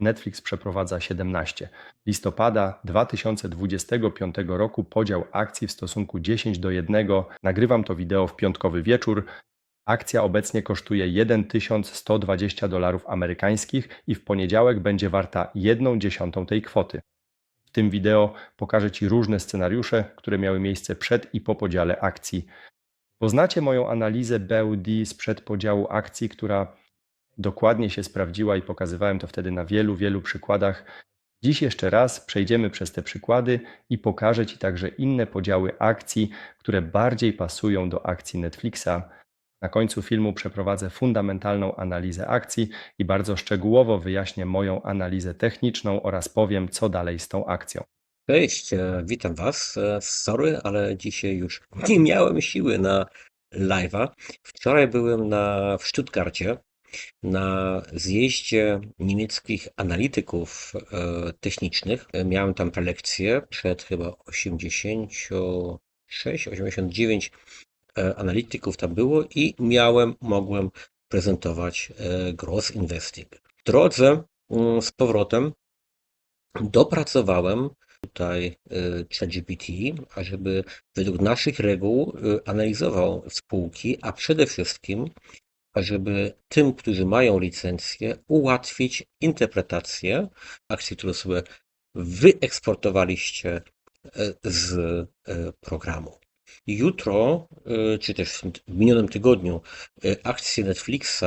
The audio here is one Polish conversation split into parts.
Netflix przeprowadza 17. Listopada 2025 roku podział akcji w stosunku 10 do 1. Nagrywam to wideo w piątkowy wieczór. Akcja obecnie kosztuje 1120 dolarów amerykańskich i w poniedziałek będzie warta 1 dziesiątą tej kwoty. W tym wideo pokażę Ci różne scenariusze, które miały miejsce przed i po podziale akcji. Poznacie moją analizę BUD sprzed podziału akcji, która dokładnie się sprawdziła i pokazywałem to wtedy na wielu, wielu przykładach. Dziś jeszcze raz przejdziemy przez te przykłady i pokażę Ci także inne podziały akcji, które bardziej pasują do akcji Netflixa. Na końcu filmu przeprowadzę fundamentalną analizę akcji i bardzo szczegółowo wyjaśnię moją analizę techniczną oraz powiem, co dalej z tą akcją. Cześć, e, witam Was. E, Sorry, ale dzisiaj już nie miałem siły na live'a. Wczoraj byłem na, w Stuttgarcie na zjeździe niemieckich analityków e, technicznych. E, Miałem tam prelekcję przed chyba 86, 89 e, analityków tam było i miałem, mogłem prezentować Gross Investing. W drodze mm, z powrotem dopracowałem tutaj ChatGPT, ażeby według naszych reguł analizował spółki, a przede wszystkim, ażeby tym, którzy mają licencję, ułatwić interpretację akcji, które sobie wyeksportowaliście y, z y, programu. Jutro, y, czy też w minionym tygodniu, akcje Netflixa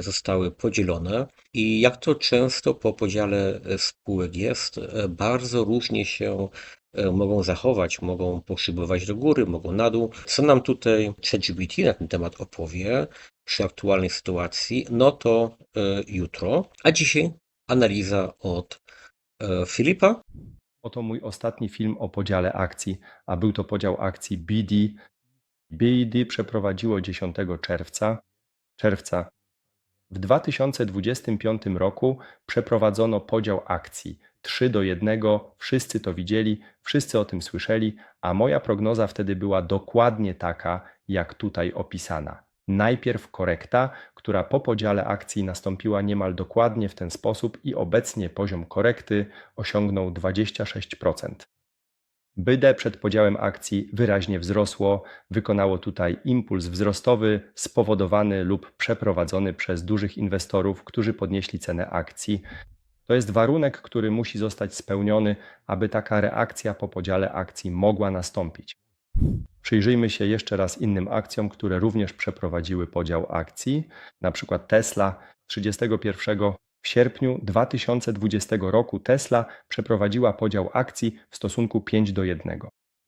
zostały podzielone i jak to często po podziale spółek jest, bardzo różnie się mogą zachować, mogą poszybować do góry, mogą na dół. Co nam tutaj ChatGPT na ten temat opowie przy aktualnej sytuacji, no to y, jutro, a dzisiaj analiza od y, Filipa. Oto mój ostatni film o podziale akcji, a był to podział akcji BD. BD przeprowadziło 10 czerwca. czerwca. W 2025 roku przeprowadzono podział akcji 3 do 1. Wszyscy to widzieli, wszyscy o tym słyszeli, a moja prognoza wtedy była dokładnie taka, jak tutaj opisana. Najpierw korekta, która po podziale akcji nastąpiła niemal dokładnie w ten sposób i obecnie poziom korekty osiągnął 26%. BD przed podziałem akcji wyraźnie wzrosło, wykonało tutaj impuls wzrostowy spowodowany lub przeprowadzony przez dużych inwestorów, którzy podnieśli cenę akcji. To jest warunek, który musi zostać spełniony, aby taka reakcja po podziale akcji mogła nastąpić. Przyjrzyjmy się jeszcze raz innym akcjom, które również przeprowadziły podział akcji, na przykład Tesla 31 w sierpniu 2020 roku Tesla przeprowadziła podział akcji w stosunku 5 do 1.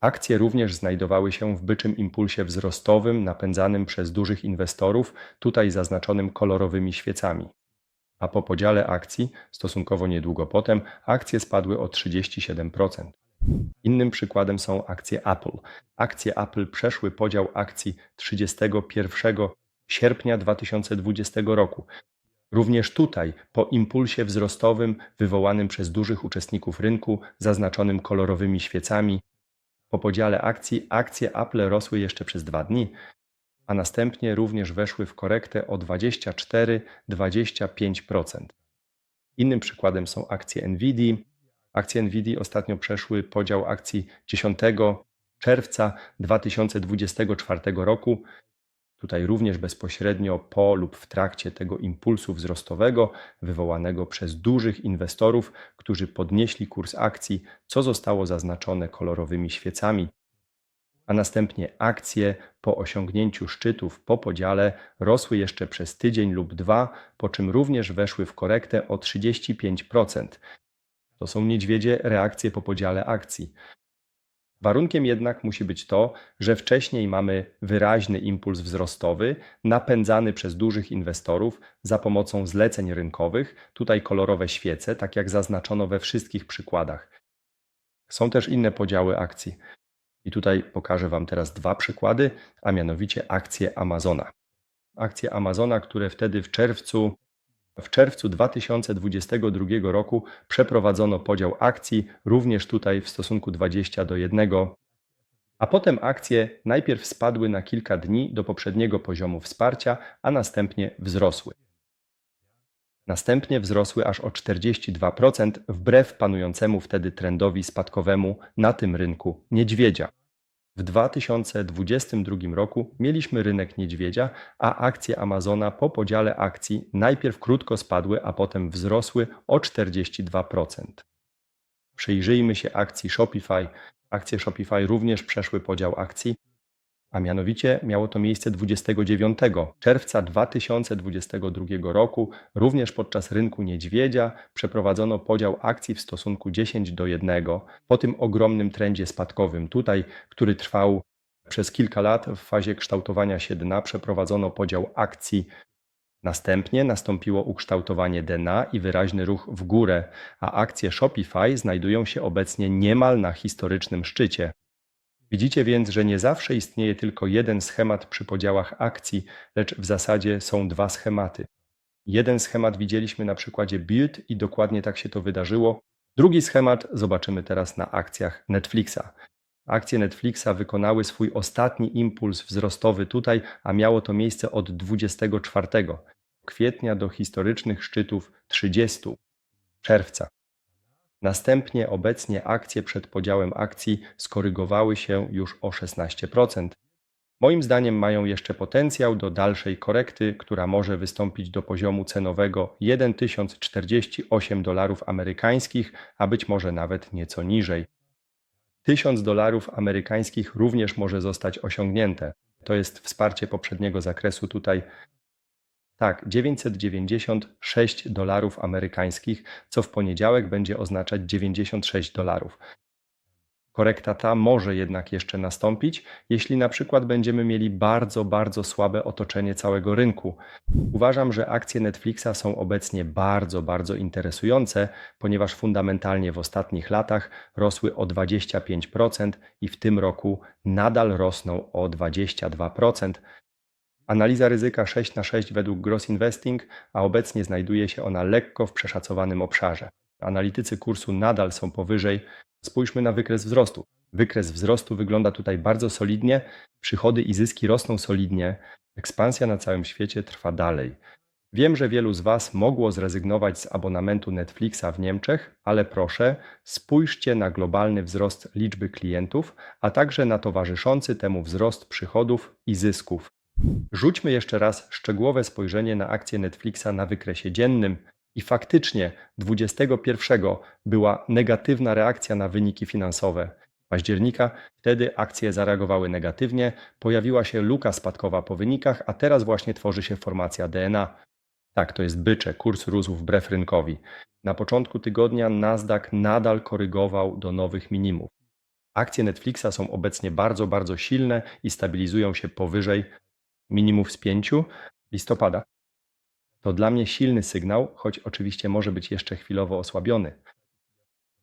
Akcje również znajdowały się w byczym impulsie wzrostowym napędzanym przez dużych inwestorów, tutaj zaznaczonym kolorowymi świecami. A po podziale akcji, stosunkowo niedługo potem, akcje spadły o 37%. Innym przykładem są akcje Apple. Akcje Apple przeszły podział akcji 31 sierpnia 2020 roku. Również tutaj, po impulsie wzrostowym wywołanym przez dużych uczestników rynku, zaznaczonym kolorowymi świecami, po podziale akcji akcje Apple rosły jeszcze przez dwa dni, a następnie również weszły w korektę o 24-25%. Innym przykładem są akcje Nvidia. Akcje Nvidia ostatnio przeszły podział akcji 10 czerwca 2024 roku. Tutaj również bezpośrednio po lub w trakcie tego impulsu wzrostowego wywołanego przez dużych inwestorów, którzy podnieśli kurs akcji, co zostało zaznaczone kolorowymi świecami, a następnie akcje po osiągnięciu szczytów po podziale rosły jeszcze przez tydzień lub dwa, po czym również weszły w korektę o 35%. To są niedźwiedzie reakcje po podziale akcji. Warunkiem jednak musi być to, że wcześniej mamy wyraźny impuls wzrostowy, napędzany przez dużych inwestorów za pomocą zleceń rynkowych, tutaj kolorowe świece, tak jak zaznaczono we wszystkich przykładach. Są też inne podziały akcji. I tutaj pokażę Wam teraz dwa przykłady, a mianowicie akcje Amazona. Akcje Amazona, które wtedy w czerwcu w czerwcu 2022 roku przeprowadzono podział akcji, również tutaj w stosunku 20 do 1, a potem akcje najpierw spadły na kilka dni do poprzedniego poziomu wsparcia, a następnie wzrosły. Następnie wzrosły aż o 42% wbrew panującemu wtedy trendowi spadkowemu na tym rynku niedźwiedzia. W 2022 roku mieliśmy rynek niedźwiedzia, a akcje Amazona po podziale akcji najpierw krótko spadły, a potem wzrosły o 42%. Przyjrzyjmy się akcji Shopify. Akcje Shopify również przeszły podział akcji, a mianowicie miało to miejsce 29 czerwca 2022 roku. Również podczas rynku niedźwiedzia przeprowadzono podział akcji w stosunku 10 do 1 po tym ogromnym trendzie spadkowym tutaj, który trwał przez kilka lat w fazie kształtowania się dna, przeprowadzono podział akcji. Następnie nastąpiło ukształtowanie dna i wyraźny ruch w górę, a akcje Shopify znajdują się obecnie niemal na historycznym szczycie. Widzicie więc, że nie zawsze istnieje tylko jeden schemat przy podziałach akcji, lecz w zasadzie są dwa schematy. Jeden schemat widzieliśmy na przykładzie Build i dokładnie tak się to wydarzyło. Drugi schemat zobaczymy teraz na akcjach Netflixa. Akcje Netflixa wykonały swój ostatni impuls wzrostowy tutaj, a miało to miejsce od 24 kwietnia do historycznych szczytów 30 czerwca. Następnie obecnie akcje przed podziałem akcji skorygowały się już o 16%. Moim zdaniem mają jeszcze potencjał do dalszej korekty, która może wystąpić do poziomu cenowego 1048 dolarów amerykańskich, a być może nawet nieco niżej. 1000 dolarów amerykańskich również może zostać osiągnięte. To jest wsparcie poprzedniego zakresu tutaj tak, 996 dolarów amerykańskich, co w poniedziałek będzie oznaczać 96 dolarów. Korekta ta może jednak jeszcze nastąpić, jeśli na przykład będziemy mieli bardzo, bardzo słabe otoczenie całego rynku. Uważam, że akcje Netflixa są obecnie bardzo, bardzo interesujące, ponieważ fundamentalnie w ostatnich latach rosły o 25% i w tym roku nadal rosną o 22%. Analiza ryzyka 6 na 6 według Gross Investing, a obecnie znajduje się ona lekko w przeszacowanym obszarze. Analitycy kursu nadal są powyżej. Spójrzmy na wykres wzrostu. Wykres wzrostu wygląda tutaj bardzo solidnie, przychody i zyski rosną solidnie, ekspansja na całym świecie trwa dalej. Wiem, że wielu z Was mogło zrezygnować z abonamentu Netflixa w Niemczech, ale proszę, spójrzcie na globalny wzrost liczby klientów, a także na towarzyszący temu wzrost przychodów i zysków. Rzućmy jeszcze raz szczegółowe spojrzenie na akcję Netflixa na wykresie dziennym. I faktycznie 21 była negatywna reakcja na wyniki finansowe. Października wtedy akcje zareagowały negatywnie, pojawiła się luka spadkowa po wynikach, a teraz właśnie tworzy się formacja DNA. Tak, to jest bycze, kurs rósł wbrew rynkowi. Na początku tygodnia Nasdaq nadal korygował do nowych minimów. Akcje Netflixa są obecnie bardzo, bardzo silne i stabilizują się powyżej minimów z 5 listopada. To dla mnie silny sygnał, choć oczywiście może być jeszcze chwilowo osłabiony.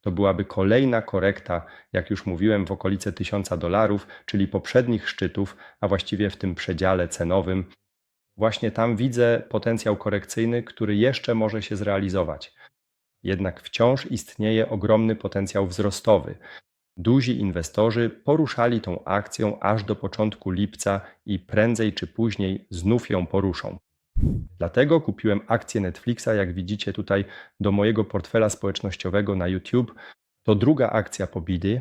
To byłaby kolejna korekta, jak już mówiłem, w okolice 1000 dolarów, czyli poprzednich szczytów, a właściwie w tym przedziale cenowym. Właśnie tam widzę potencjał korekcyjny, który jeszcze może się zrealizować. Jednak wciąż istnieje ogromny potencjał wzrostowy. Duzi inwestorzy poruszali tą akcją aż do początku lipca i prędzej czy później znów ją poruszą. Dlatego kupiłem akcję Netflixa, jak widzicie tutaj, do mojego portfela społecznościowego na YouTube. To druga akcja po bidy.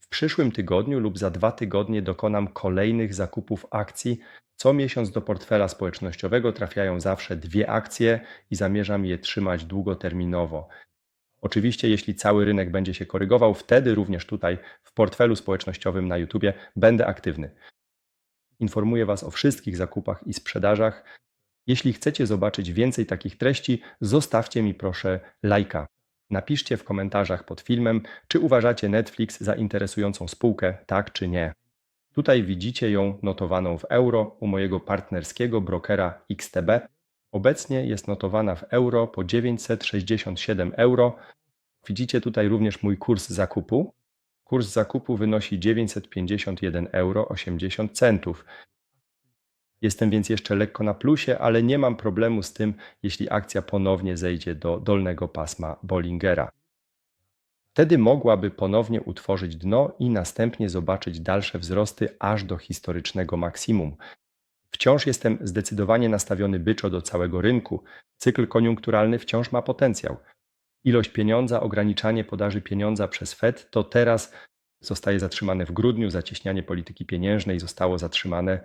W przyszłym tygodniu lub za dwa tygodnie dokonam kolejnych zakupów akcji. Co miesiąc do portfela społecznościowego trafiają zawsze dwie akcje i zamierzam je trzymać długoterminowo. Oczywiście, jeśli cały rynek będzie się korygował, wtedy również tutaj w portfelu społecznościowym na YouTube będę aktywny. Informuję Was o wszystkich zakupach i sprzedażach. Jeśli chcecie zobaczyć więcej takich treści, zostawcie mi proszę lajka. Napiszcie w komentarzach pod filmem, czy uważacie Netflix za interesującą spółkę, tak czy nie. Tutaj widzicie ją notowaną w euro u mojego partnerskiego brokera XTB. Obecnie jest notowana w euro po 967 euro. Widzicie tutaj również mój kurs zakupu. Kurs zakupu wynosi 951 euro 80 centów. Jestem więc jeszcze lekko na plusie, ale nie mam problemu z tym, jeśli akcja ponownie zejdzie do dolnego pasma Bollingera. Wtedy mogłaby ponownie utworzyć dno i następnie zobaczyć dalsze wzrosty aż do historycznego maksimum. Wciąż jestem zdecydowanie nastawiony byczo do całego rynku. Cykl koniunkturalny wciąż ma potencjał. Ilość pieniądza, ograniczanie podaży pieniądza przez Fed to teraz zostaje zatrzymane w grudniu, zacieśnianie polityki pieniężnej zostało zatrzymane.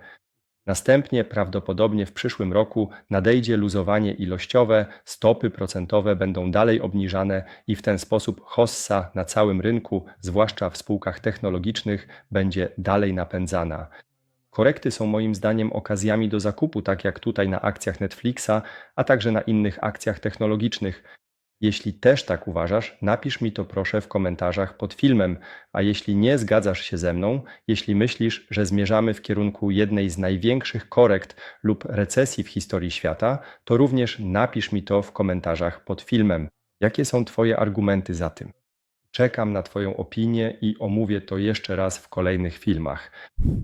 Następnie prawdopodobnie w przyszłym roku nadejdzie luzowanie ilościowe, stopy procentowe będą dalej obniżane i w ten sposób hossa na całym rynku, zwłaszcza w spółkach technologicznych, będzie dalej napędzana. Korekty są moim zdaniem okazjami do zakupu, tak jak tutaj na akcjach Netflixa, a także na innych akcjach technologicznych. Jeśli też tak uważasz, napisz mi to proszę w komentarzach pod filmem, a jeśli nie zgadzasz się ze mną, jeśli myślisz, że zmierzamy w kierunku jednej z największych korekt lub recesji w historii świata, to również napisz mi to w komentarzach pod filmem. Jakie są Twoje argumenty za tym? Czekam na Twoją opinię i omówię to jeszcze raz w kolejnych filmach.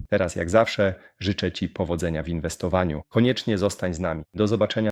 Teraz, jak zawsze, życzę Ci powodzenia w inwestowaniu. Koniecznie zostań z nami. Do zobaczenia.